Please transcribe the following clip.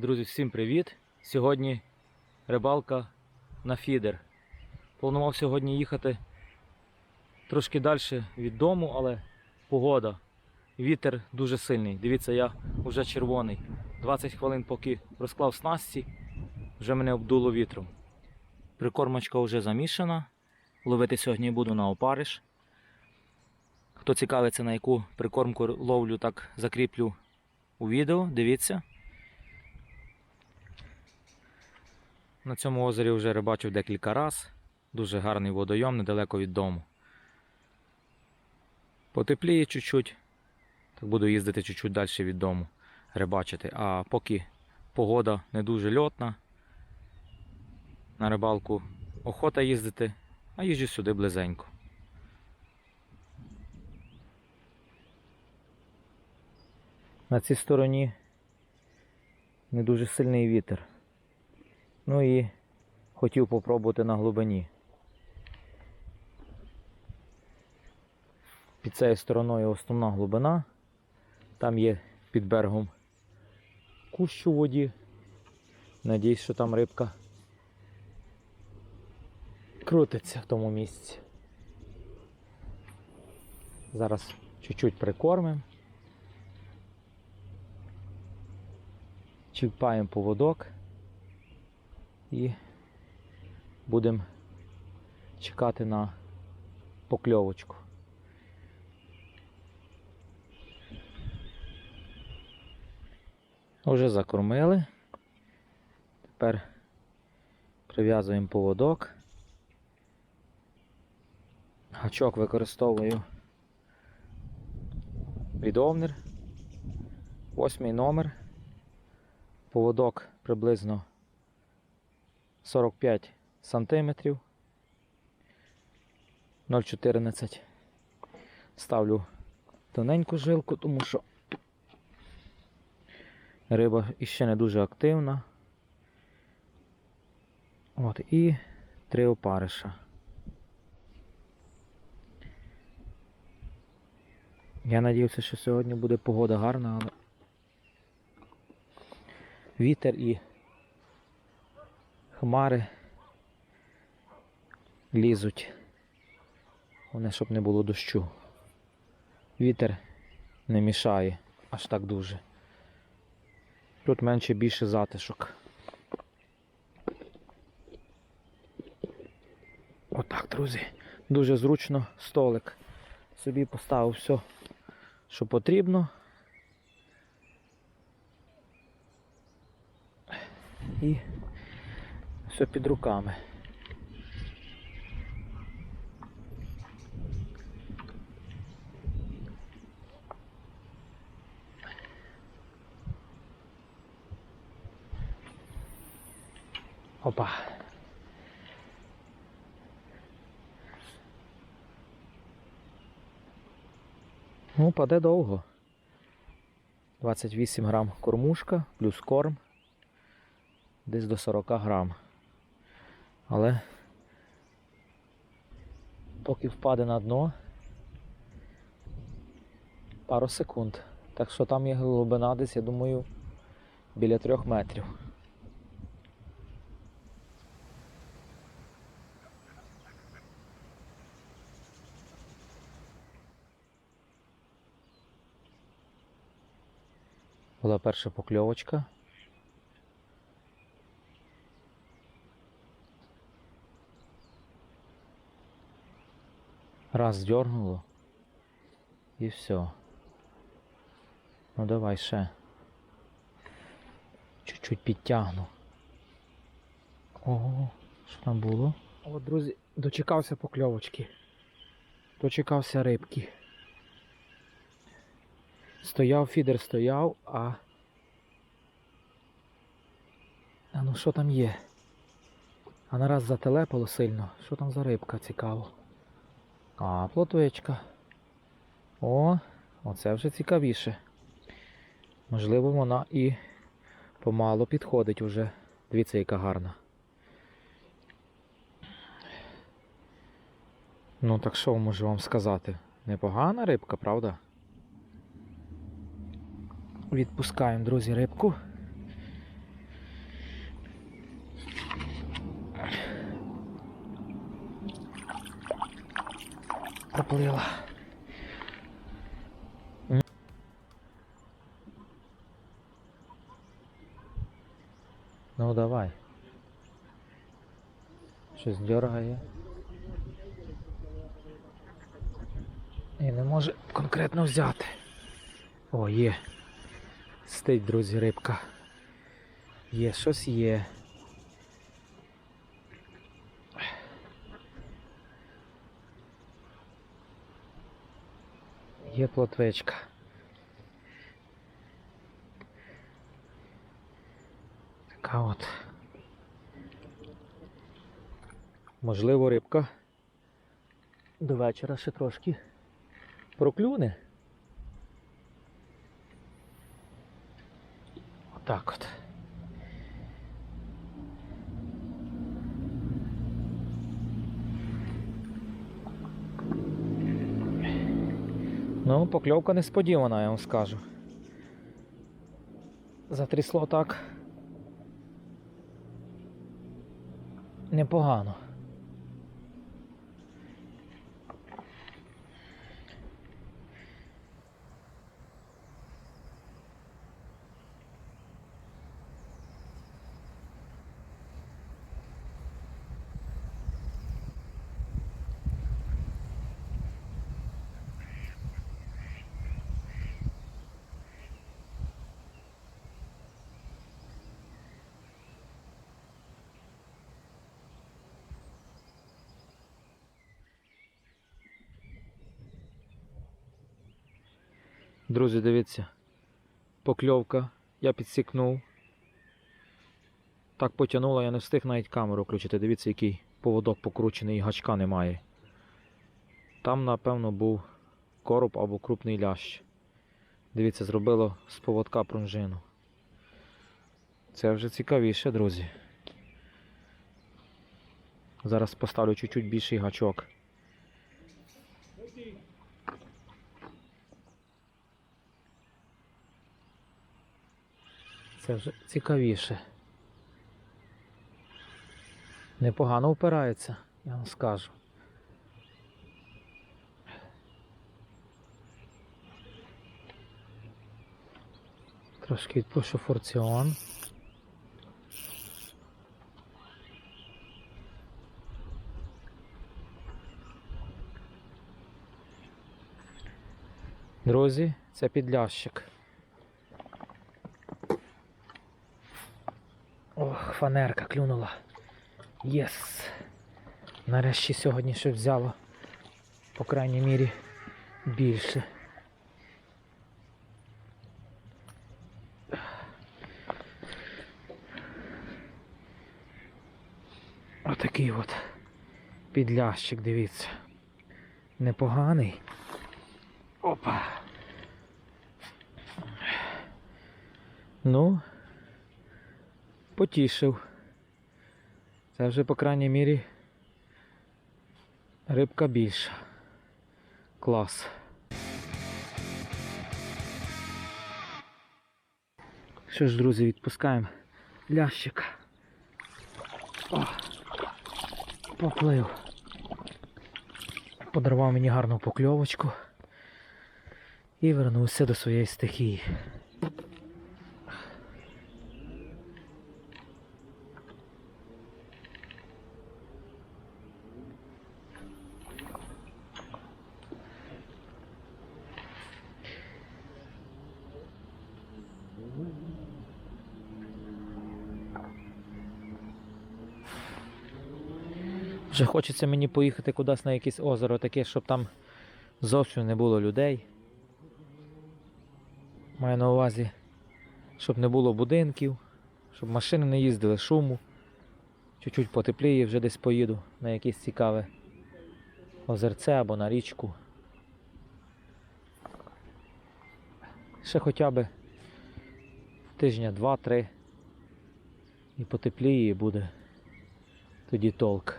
Друзі, всім привіт! Сьогодні рибалка на фідер. Планував сьогодні їхати трошки далі від дому, але погода. Вітер дуже сильний. Дивіться, я вже червоний. 20 хвилин, поки розклав снасті, вже мене обдуло вітром. Прикормочка вже замішана. Ловити сьогодні буду на опариш. Хто цікавиться, на яку прикормку ловлю, так закріплю у відео. Дивіться. На цьому озері вже рибачив декілька разів. Дуже гарний водойом недалеко від дому. Потепліє чуть-чуть, так буду їздити чуть-чуть далі від дому рибачити. А поки погода не дуже льотна, на рибалку охота їздити, а їжджу сюди близенько. На цій стороні не дуже сильний вітер. Ну і хотів попробувати на глибині. Під цією стороною основна глибина. Там є під берегом кущ у воді. Надіюсь, що там рибка крутиться в тому місці. Зараз чуть-чуть прикормимо. Чіпаємо поводок і будемо чекати на покльовочку. Уже закормили. Тепер прив'язуємо поводок. Гачок використовую від Овнер. Восьмий номер. Поводок приблизно 45 сантиметрів. 0,14. Ставлю тоненьку жилку, тому що риба іще не дуже активна. От, і три опариша. Я надіюся, що сьогодні буде погода гарна, але вітер і хмари лізуть. Вони, щоб не було дощу. Вітер не мішає аж так дуже. Тут менше більше затишок. Отак, друзі. Дуже зручно столик. Собі поставив все, що потрібно. І все під руками. Опа. Ну, паде довго. 28 грам кормушка плюс корм. Десь до 40 грам. Але поки впаде на дно пару секунд. Так що там є глибина десь, я думаю, біля трьох метрів. Була перша покльовочка. Раз дернуло і все. Ну давай ще. Чуть-чуть підтягну. Ого, що там було? От, друзі, дочекався покльовочки. Дочекався рибки. Стояв, фідер стояв, а. А ну що там є? А нараз зателепало сильно. Що там за рибка цікаво? А, плотвичка. О, оце вже цікавіше. Можливо, вона і помало підходить уже. Дивіться, яка гарна. Ну, так що можу вам сказати? Непогана рибка, правда? Відпускаємо, друзі, рибку. Проплила. Ну давай. Щось дергає. І не може конкретно взяти. О, є. Стить, друзі, рибка. Є, щось є. Є плотвичка. Така от. Можливо, рибка. До вечора ще трошки проклюне. Отак от. Ну, покльовка несподівана, я вам скажу. Затрісло так. Непогано. Друзі, дивіться. Покльовка. Я підсікнув. Так потягнуло, я не встиг навіть камеру включити. Дивіться, який поводок покручений і гачка немає. Там, напевно, був короб або крупний лящ. Дивіться, зробило з поводка пружину. Це вже цікавіше, друзі. Зараз поставлю чуть-чуть більший гачок. Це вже цікавіше. Непогано впирається, я вам скажу. Трошки відпущу форціон. Друзі, це підлящик. Фанерка клюнула. Єс. Нарешті сьогодні ще взяло. По крайній мірі більше. Отакий от підлящик, дивіться. Непоганий. Опа. Ну, потішив. Це вже, по крайній мірі, рибка більша. Клас. Що ж, друзі, відпускаємо лящика. О, поплив. Подарував мені гарну покльовочку і вернувся до своєї стихії. Вже хочеться мені поїхати кудись на якесь озеро, таке, щоб там зовсім не було людей. Маю на увазі, щоб не було будинків, щоб машини не їздили, шуму. Чуть-чуть потепліє, вже десь поїду на якесь цікаве озерце або на річку. Ще хоча б тижня два-три і потепліє буде тоді толк.